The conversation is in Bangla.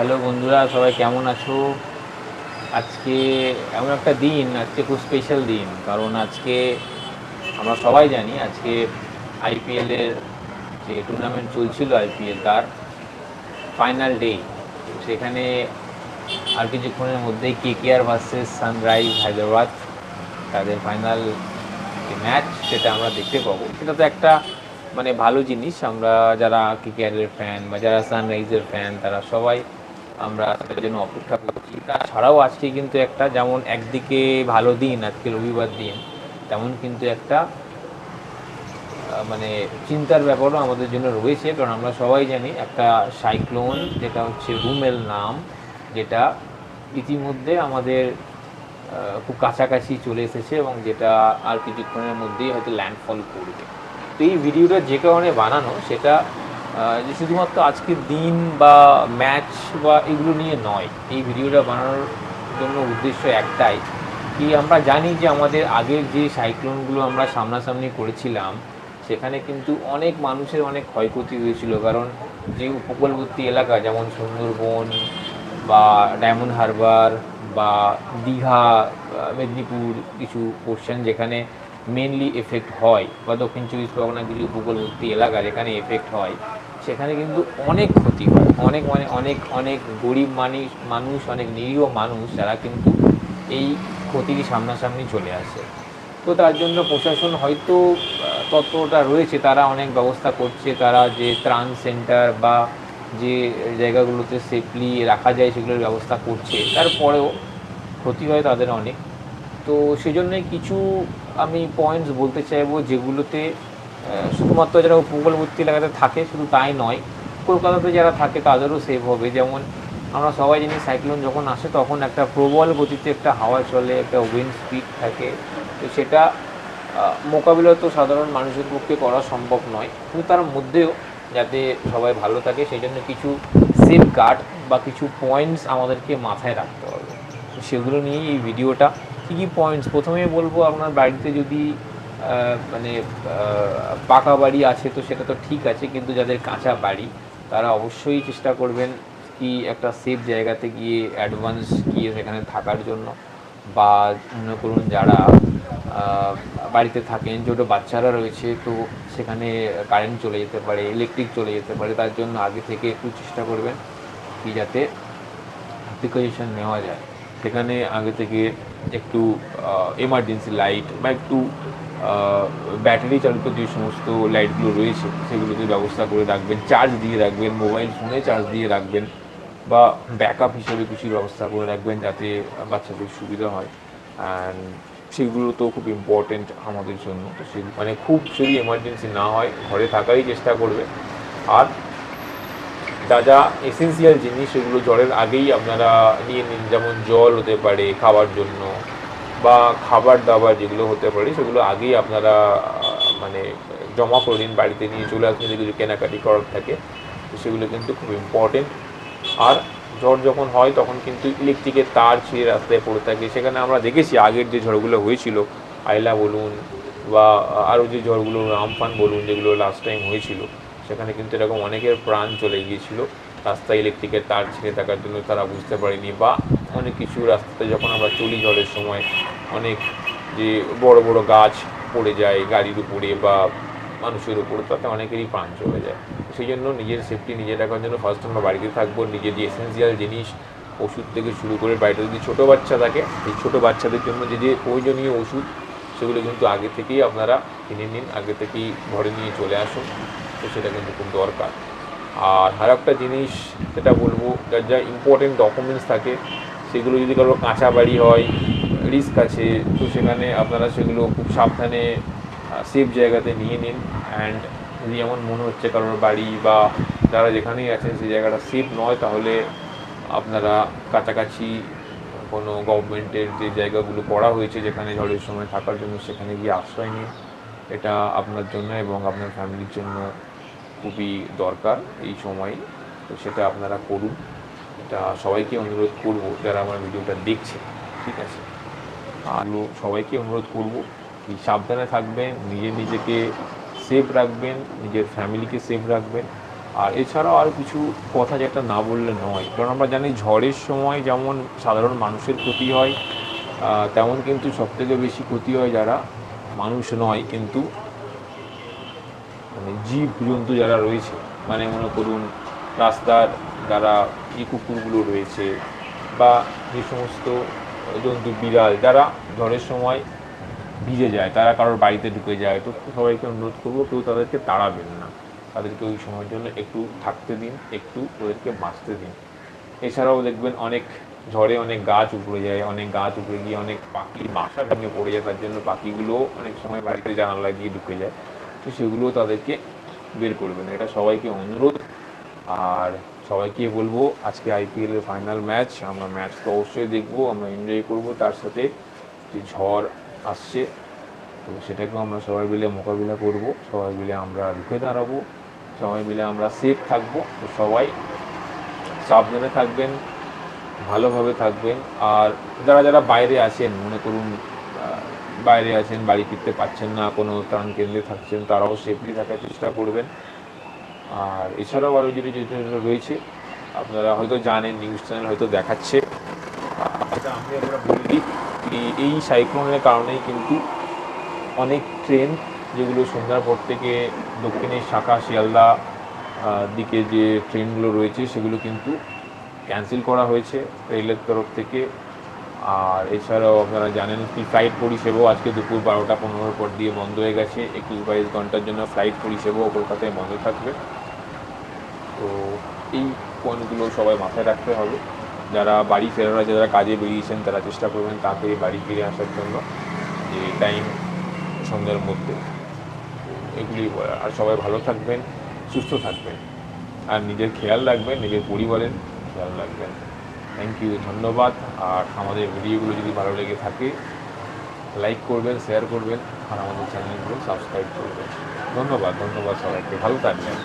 হ্যালো বন্ধুরা, সবাই কেমন আছো? আজকে এমন একটা দিন, আজকে খুব স্পেশাল দিন, কারণ আজকে আমরা সবাই জানি আজকে আইপিএলের যে টুর্নামেন্ট চলছিল আইপিএল তার ফাইনাল ডে সেখানে আর কিছুক্ষণের মধ্যেই K K R versus Sunrise Hyderabad তাদের ফাইনাল যে ম্যাচ সেটা আমরা দেখতে পাবো। সেটা তো একটা মানে ভালো জিনিস, আমরা যারা কেকেআরের ফ্যান বা যারা সানরাইজের ফ্যান তারা সবাই আমরা তাদের জন্য অপেক্ষা করছি। তাছাড়াও আজকে কিন্তু একটা যেমন একদিকে ভালো দিন, আজকে রবিবার দিন, তেমন কিন্তু একটা মানে চিন্তার ব্যাপারও আমাদের জন্য রয়েছে, কারণ আমরা সবাই জানি একটা সাইক্লোন, যেটা হচ্ছে রুমেল নাম, যেটা ইতিমধ্যে আমাদের খুব কাছাকাছি চলে এসেছে এবং যেটা আর কিছুক্ষণের মধ্যেই হয়তো ল্যান্ডফল করবে। তো এই ভিডিওটা যে কারণে বানানো, সেটা যে শুধুমাত্র আজকের দিন বা ম্যাচ বা এগুলো নিয়ে নয়, এই ভিডিওটা বানানোর জন্য উদ্দেশ্য একটাই কি আমরা জানি যে আমাদের আগের যে সাইক্লোনগুলো আমরা সামনাসামনি করেছিলাম, সেখানে কিন্তু অনেক মানুষের অনেক ক্ষয়ক্ষতি হয়েছিল। কারণ যে উপকূলবর্তী এলাকা, যেমন সুন্দরবন বা ডায়মন্ড হারবার বা দীঘা মেদিনীপুর, কিছু পোর্শন যেখানে মেনলি এফেক্ট হয় বা দক্ষিণ চব্বিশ পরগনা কিছু উপকূলবর্তী এলাকা যেখানে এফেক্ট হয়, সেখানে কিন্তু অনেক ক্ষতি হয়। অনেক মানে অনেক অনেক গরিব মানুষ মানুষ, অনেক নিরীহ মানুষ যারা কিন্তু এই ক্ষতির সামনাসামনি চলে আসে। তো তার জন্য প্রশাসন হয়তো তত্ত্বটা রয়েছে, তারা অনেক ব্যবস্থা করছে, তারা যে ত্রাণ সেন্টার বা যে জায়গাগুলোতে সেফলি রাখা যায়, সেগুলোর ব্যবস্থা করছে। তারপরেও ক্ষতি হয় তাদের অনেক। তো সেই জন্যই কিছু আমি পয়েন্টস বলতে চাইব যেগুলোতে শুধুমাত্র যারা উপকূলবর্তী এলাকাতে থাকে, শুধু তাই নয়, কলকাতাতে যারা থাকে তাদেরও সেভ হবে। যেমন আমরা সবাই জানি সাইক্লোন যখন আসে তখন একটা প্রবল গতিতে একটা হাওয়া চলে, একটা উইন্ড স্পিড থাকে। তো সেটা মোকাবিলা তো সাধারণ মানুষের পক্ষে করা সম্ভব নয়। কিন্তু তার মধ্যেও যাতে সবাই ভালো থাকে সেই জন্য কিছু সেফ গার্ড বা কিছু পয়েন্টস আমাদেরকে মাথায় রাখতে হবে। সেগুলো নিয়েই এই ভিডিওটা কী কী পয়েন্টস প্রথমে বলব আপনার বাড়িতে যদি মানে পাকা বাড়ি আছে তো সেটা তো ঠিক আছে, কিন্তু যাদের কাঁচা বাড়ি, তারা অবশ্যই চেষ্টা করবেন কি একটা সেফ জায়গাতে গিয়ে অ্যাডভান্স গিয়ে সেখানে থাকার জন্য। বা মনে করুন যারা বাড়িতে থাকেন, ছোটো বাচ্চারা রয়েছে, তো সেখানে কারেন্ট চলে যেতে পারে ইলেকট্রিক চলে যেতে পারে, তার জন্য আগে থেকে একটু চেষ্টা করবেন কি যাতে প্রিকশন নেওয়া যায়। সেখানে আগে থেকে একটু এমার্জেন্সি লাইট বা একটু ব্যাটারি চালিত যে সমস্ত লাইটগুলো রয়েছে, সেগুলোতে ব্যবস্থা করে রাখবেন চার্জ দিয়ে রাখবেন মোবাইল ফোনে চার্জ দিয়ে রাখবেন বা ব্যাকআপ হিসেবে কিছু ব্যবস্থা করে রাখবেন যাতে বাচ্চাদের সুবিধা হয়। অ্যান্ড সেগুলো তো খুব ইম্পর্টেন্ট আমাদের জন্য। তো সে মানে খুব যদি এমার্জেন্সি না হয়, ঘরে থাকারই চেষ্টা করবে। আর যা যা এসেন্সিয়াল জিনিস সেগুলো জ্বরের আগেই আপনারা নিয়ে নিন, যেমন জল হতে পারে খাওয়ার জন্য বা খাবার দাবার যেগুলো হতে পারে, সেগুলো আগেই আপনারা মানে জমা করে নিন, বাড়িতে নিয়ে চলে আসবেন যদি কিছু কেনাকাটি করার থাকে, তো সেগুলো কিন্তু খুব ইম্পর্টেন্ট আর ঝড় যখন হয়, তখন কিন্তু ইলেকট্রিকের তার ছিঁড়ে রাস্তায় পড়ে থাকে। সেখানে আমরা দেখেছি আগের যে ঝড়গুলো হয়েছিল আইলা বলুন বা আরও যে ঝড়গুলো আমফান বলুন, যেগুলো লাস্ট টাইম হয়েছিল সেখানে কিন্তু এরকম অনেকের প্রাণ চলে গিয়েছিল। রাস্তায় ইলেকট্রিকের তার ছিঁড়ে থাকার জন্য তারা বুঝতে পারেনি বা অনেক কিছু রাস্তাতে যখন আমরা চলি ঝড়ের সময়, অনেক যে বড় বড় গাছ পড়ে যায় গাড়ির উপরে বা মানুষের উপরে, তাতে অনেকেরই প্রাণ চলে যায়। সেই জন্য নিজের সেফটি নিজে রাখার জন্য ফার্স্ট আমরা বাড়িতে থাকব নিজের যে এসেন্সিয়াল জিনিস, ওষুধ থেকে শুরু করে বাড়িতে যদি ছোটো বাচ্চা থাকে, সেই ছোটো বাচ্চাদের জন্য যে যে প্রয়োজনীয় ওষুধ, সেগুলো কিন্তু আগে থেকেই আপনারা কিনে নিন, আগে থেকেই ঘরে নিয়ে চলে আসুন। তো সেটা কিন্তু খুব দরকার। আর আর একটা জিনিস যেটা বলব, যার যা ইম্পর্টেন্ট ডকুমেন্টস থাকে, সেগুলো যদি কারও কাঁচা বাড়ি হয় রিস্ক আছে, তো সেখানে আপনারা সেগুলো খুব সাবধানে সেফ জায়গাতে নিয়ে নিন। অ্যান্ড যদি এমন মনে হচ্ছে কারোর বাড়ি বা যারা যেখানেই আছেন, সেই জায়গাটা সেফ নয়, তাহলে আপনারা কাছাকাছি কোনো গভর্নমেন্টের যে জায়গাগুলো করা হয়েছে, যেখানে ঝড়ের সময় থাকার জন্য সেখানে গিয়ে আশ্রয় নিন। এটা আপনার জন্য এবং আপনার ফ্যামিলির জন্য খুবই দরকার এই সময়, তো সেটা আপনারা করুন। এটা সবাইকে অনুরোধ করব যারা আমার ভিডিওটা দেখছে ঠিক আছে? আর সবাইকে অনুরোধ করব কি সাবধানে থাকবেন, নিজে নিজেকে সেফ রাখবেন, নিজের ফ্যামিলিকে সেফ রাখবেন। আর এছাড়াও আর কিছু কথা যেটা না বললে নয়, কারণ আমরা জানি ঝড়ের সময় যেমন সাধারণ মানুষের ক্ষতি হয় তেমন কিন্তু সবথেকে বেশি ক্ষতি হয় যারা মানুষ নয়, কিন্তু মানে জীব জন্তু যারা রয়েছে মানে মনে করুন রাস্তার যারা ই কুকুরগুলো রয়েছে বা যে সমস্ত জন্তু বিড়াল, যারা ঝড়ের সময় ভিজে যায়, তারা কারোর বাড়িতে ঢুকে যায়, তো সবাইকে অনুরোধ করব কেউ তাদেরকে তাড়াবেন না। তাদেরকে ওই সময়ের জন্য একটু থাকতে দিন, একটু ওদেরকে বাঁচতে দিন। এছাড়াও দেখবেন অনেক ঝড়ে অনেক গাছ উপড়ে যায়, অনেক গাছ উপড়ে গিয়ে অনেক পাখির বাসা ভেঙে পড়ে যায়, তার জন্য পাখিগুলো অনেক সময় বাড়িতে জানালা দিয়ে ঢুকে যায়। তো সেগুলো তাদেরকে বের করবেন। এটা সবাইকে অনুরোধ। আর সবাইকে বলব, আজকে আইপিএল এর ফাইনাল ম্যাচ আমরা ম্যাচ তো অবশ্যই দেখব, আমরা এনজয় করব। তার সাথে যে ঝড় আসছে, তো সেটাকেও আমরা সবাই মিলে মোকাবিলা করব। সবাই মিলে আমরা রুখে দাঁড়াবো। সবাই মিলে আমরা সেফ থাকব। তো সবাই সাবধানে থাকবেন, ভালোভাবে থাকবেন। আর যারা যারা বাইরে আছেন, মনে করুন বাইরে আছেন, বাড়ি ফিরতে পারছেন না, কোনো ত্রাণ কেন্দ্রে থাকছেন তারাও সেফলি থাকার চেষ্টা করবেন। আর এছাড়াও আরও যেটি যেটা রয়েছে, আপনারা হয়তো জানেন, নিউজ চ্যানেল হয়তো দেখাচ্ছে। এটা আমি একবার বলে দিই এই- সাইক্লোনের কারণেই কিন্তু অনেক ট্রেন যেগুলো সন্ধ্যার পর থেকে দক্ষিণের শাখা, শিয়ালদা দিকে যে ট্রেনগুলো রয়েছে, সেগুলো কিন্তু ক্যান্সেল করা হয়েছে। রেলের তরফ থেকে আর এছাড়াও আপনারা জানেন কি ফ্লাইট পরিষেবাও আজকে দুপুর বারোটা পনেরোর পর দিয়ে বন্ধ হয়ে গেছে। একুশ বাইশ ঘণ্টার জন্য ফ্লাইট পরিষেবাও কলকাতায় বন্ধ থাকবে। তো এই পয়েন্টগুলো সবাই মাথায় রাখতে হবে। যারা বাড়ি ফেরার যারা কাজে বেরিয়েছেন, তারা চেষ্টা করবেন তাড়াতাড়ি বাড়ি ফিরে আসার জন্য যে টাইম সন্ধ্যার মধ্যে। এগুলি আর সবাই ভালো থাকবেন, সুস্থ থাকবেন। আর নিজের খেয়াল রাখবেন, নিজের পরিবারের খেয়াল রাখবেন। থ্যাংক ইউ ধন্যবাদ। আর আমাদের ভিডিওগুলো যদি ভালো লেগে থাকে লাইক করবেন শেয়ার করবেন, আর আমাদের চ্যানেলগুলো সাবস্ক্রাইব করবেন। ধন্যবাদ ধন্যবাদ সবাইকে। ভালো থাকবেন।